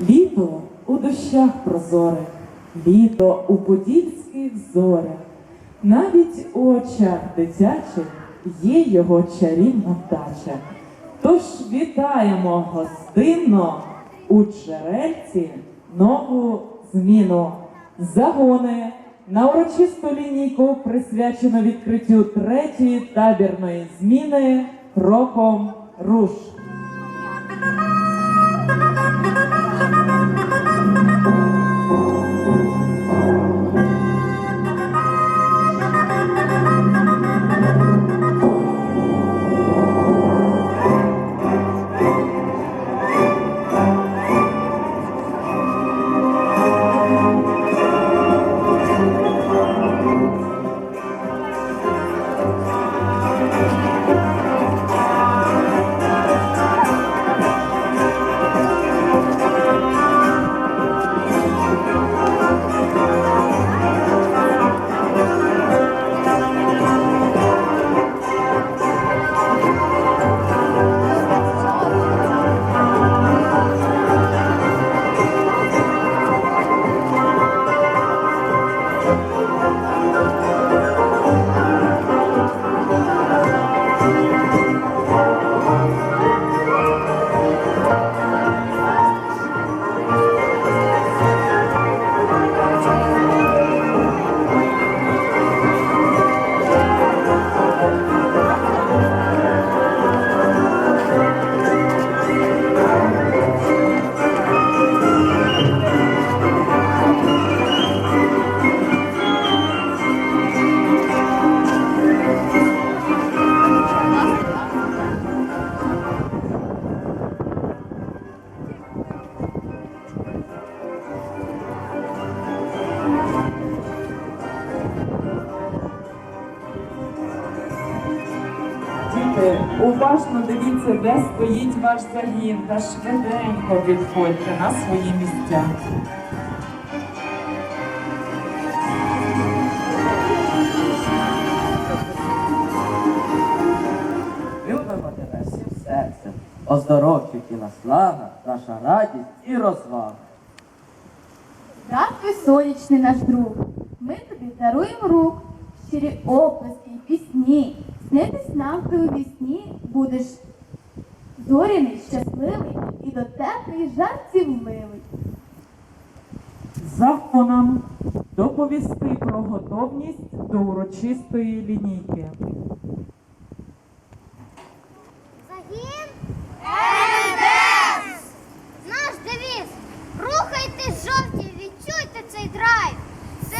Літо у дощах прозоре, літо у подільських зорях, навіть у очах дитячих є його чарівна вдача. Тож вітаємо гостинно у джерельці нову зміну. Загони на урочисту лінійку присвячено відкриттю третьої табірної зміни кроком руш. Уважно дивіться, де стоїть ваш загін, та швиденько підходьте на свої місця. Любимо тебе всім серцем, оздоровчик і наслага, наша радість і розвага. Здравствуй, сонячний наш друг. Ми тобі даруємо рук, щирі оплески й пісні. Снитись нам ти у вісні будеш зоряний, щасливий і до теплої жарців милий. Законом доповісти про готовність до урочистої лінійки. Загін НДС! Наш девіз! Рухайтесь жовті, відчуйте цей драйв! Це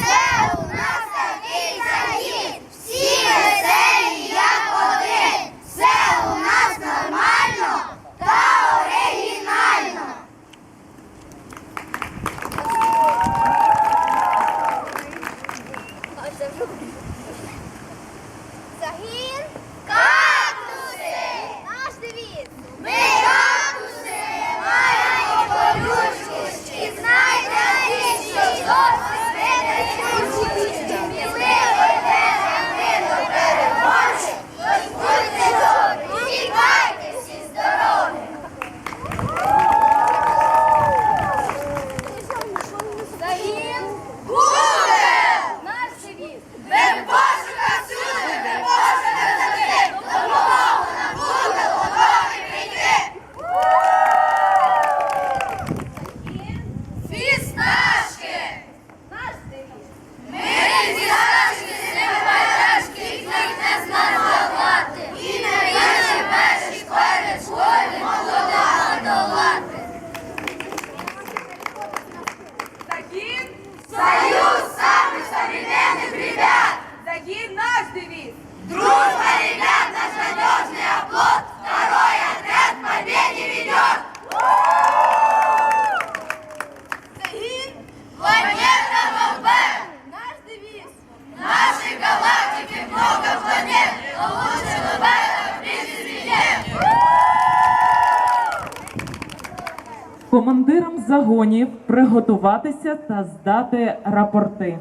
у нас такий загін! Всі веселі, як один! Це у нас нормально та оригінально! Загін Командирам загонів приготуватися та здати рапорти.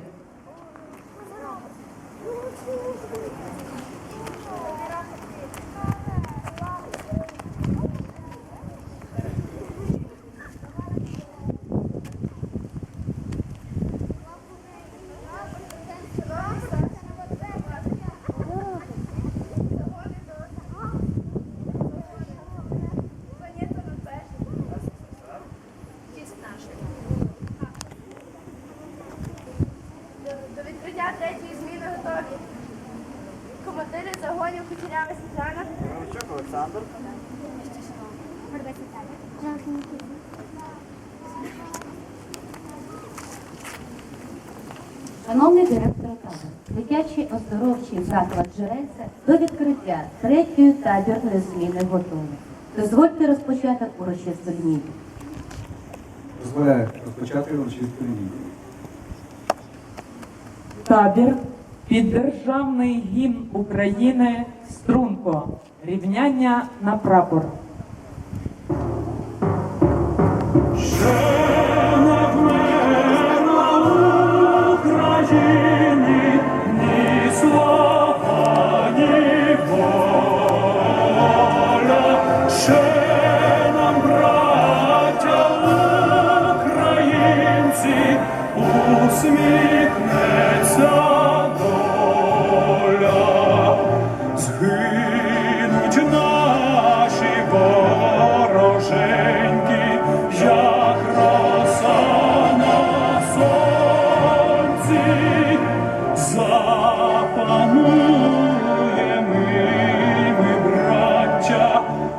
Шановний директор табору, дитячий оздоровчий заклад «Джерельця» до відкриття третьої табірної зміни готовий. Дозвольте розпочати урочисту лінію. Дозволяю розпочати урочисту лінію. Табір під державний гімн України Струнко. Рівняння на прапор.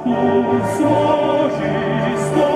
У своїй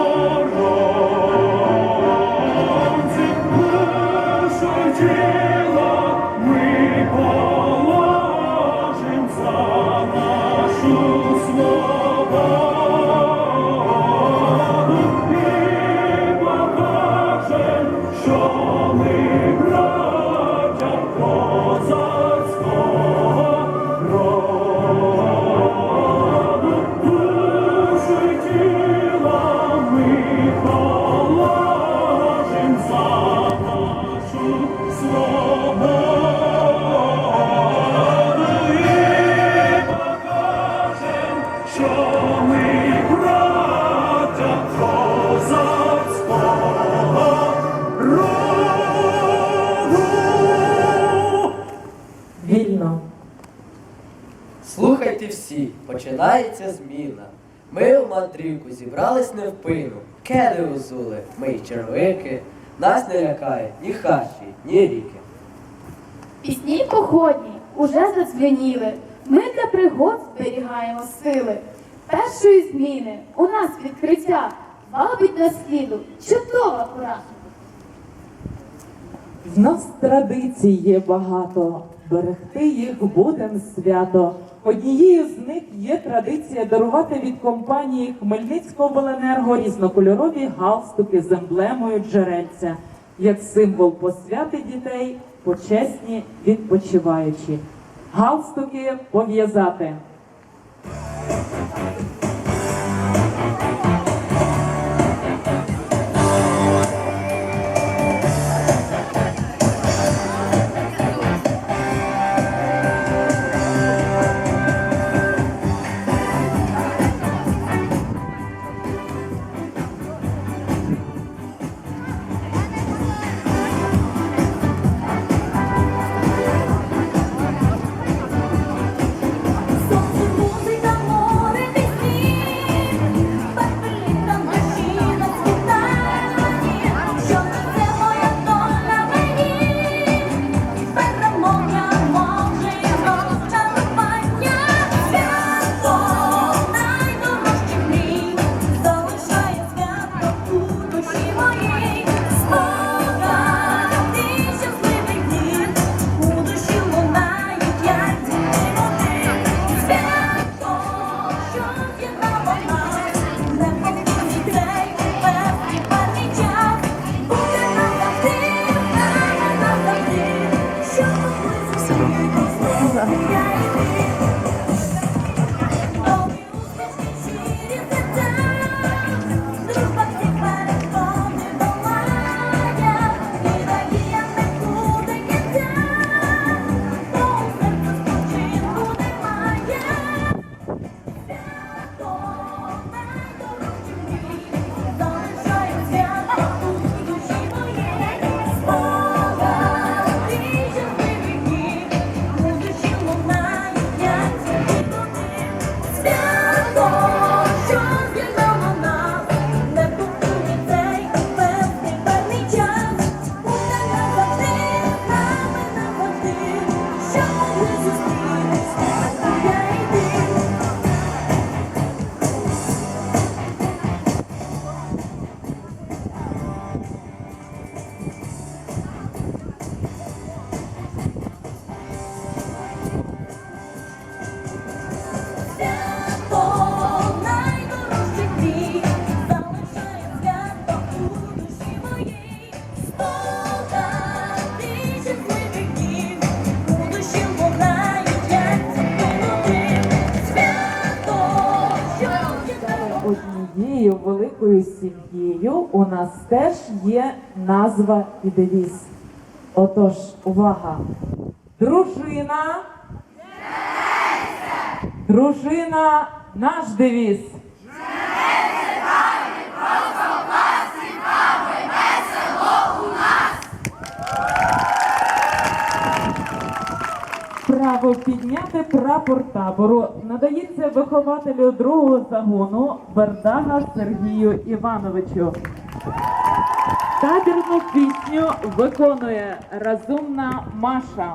мандрівку зібрались невпину. Кеди узули, ми й червики. Нас не лякає ні хащі, ні ріки. Пісні походні уже задзвеніли. Ми для пригод зберігаємо сили. Першої зміни у нас відкриття. Вабить на сліду чудова пора. В нас традицій є багато, берегти їх будем свято. Однією з них є традиція дарувати від компанії Хмельницького різнокольорові галстуки з емблемою джерельця, як символ посвяти дітей, почесні відпочиваючі. Галстуки пов'язати. Кожною сім'єю у нас теж є назва і девіз. Отож, увага! Дружина. Дружина наш девіз. Право підняти прапор табору надається вихователю другого загону Бердага Сергію Івановичу. Табірну пісню виконує розумна Маша.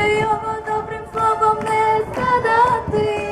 Його добрим словом не згадати?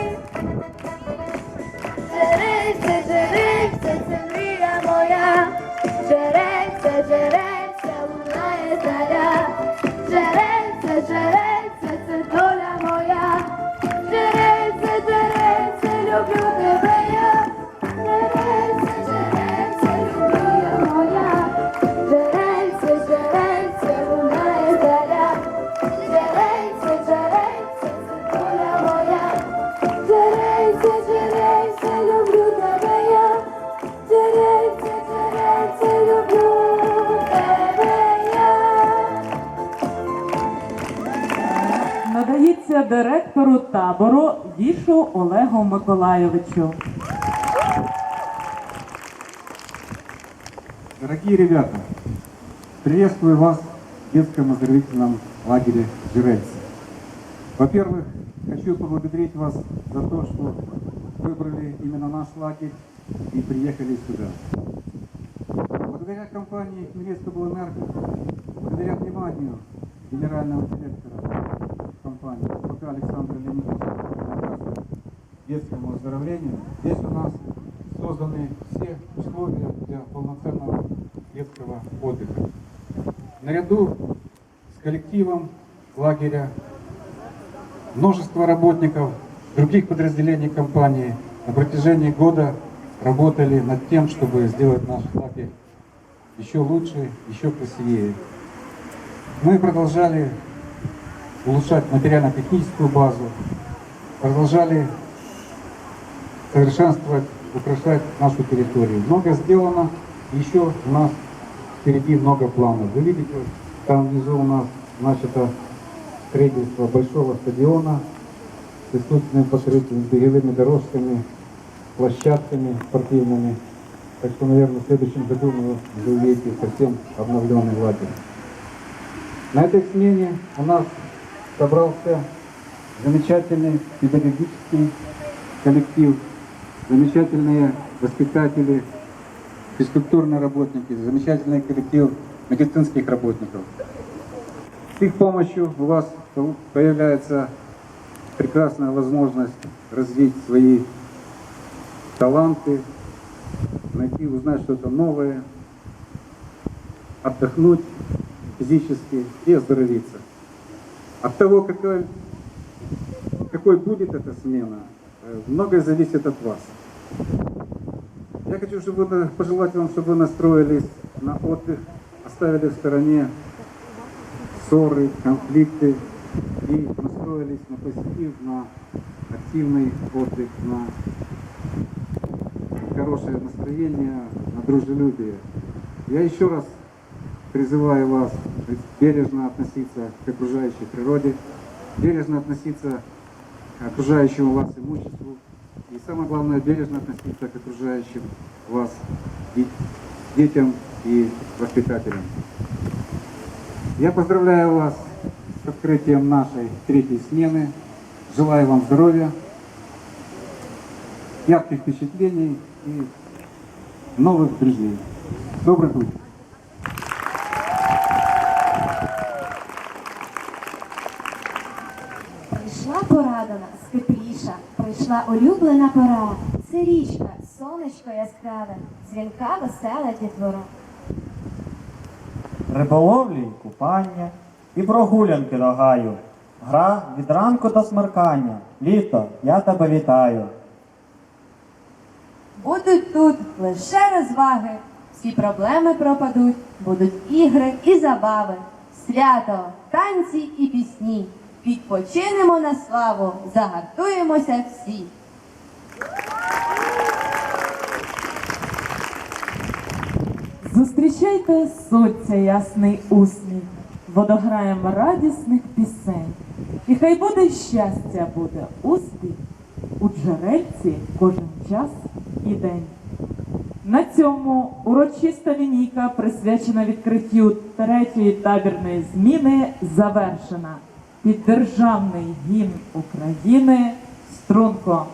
директору табору Вішу Олегу Миколайовичу. Дорогие ребята, приветствую вас в детском оздоровительном лагере Жирельцы. Во-первых, хочу поблагодарить вас за то, что выбрали именно наш лагерь и приехали сюда. Благодаря компании Хмельницкого благодаря вниманию генерального директора компании ФК Александра Леонидовича детскому оздоровлению, здесь у нас созданы все условия для полноценного детского отдыха. Наряду с коллективом лагеря множество работников других подразделений компании на протяжении года работали над тем, чтобы сделать наш лагерь еще лучше, еще красивее. Мы продолжали улучшать материально-техническую базу, продолжали совершенствовать, украшать нашу территорию. Много сделано, еще у нас впереди много планов. Вы видите, там внизу у нас начато строительство большого стадиона с искусственным покрытием, беговыми дорожками, площадками спортивными. Так что, наверное, в следующем году вы увидите совсем обновленный лагерь. На этой смене у нас собрался замечательный педагогический коллектив, замечательные воспитатели, физкультурные работники, замечательный коллектив медицинских работников. С их помощью у вас появляется прекрасная возможность развить свои таланты, найти, узнать что-то новое, отдохнуть физически и оздоровиться. От того, какой, какой будет эта смена, э, многое зависит от вас. Я хочу чтобы вы, пожелать вам, чтобы вы настроились на отдых, оставили в стороне ссоры, конфликты и настроились на позитив, на активный отдых, на хорошее настроение, на дружелюбие. Я еще раз призываю вас бережно относиться к окружающей природе, бережно относиться к окружающему вас имуществу и самое главное бережно относиться к окружающим вас де- детям и воспитателям. Я поздравляю вас с открытием нашей третьей смены. Желаю вам здоровья, ярких впечатлений и новых друзей. Добрый путь! Улюблена пора. Це річка, сонечко яскраве, дзвінка весела дітвора. риболовлі й купання і прогулянки до гаю. Гра від ранку до смеркання. Літо, я тебе вітаю. Будуть тут лише розваги, всі проблеми пропадуть, будуть ігри і забави, свято, танці і пісні. Відпочинемо на славу, загартуємося всі. Зустрічайте сонця ясний усміх, водограєм радісних пісень. І хай буде щастя, буде успіх у джерельці кожен час і день. На цьому урочиста лінійка, присвячена відкриттю третьої табірної зміни, завершена. Під державний гімн України Струнко.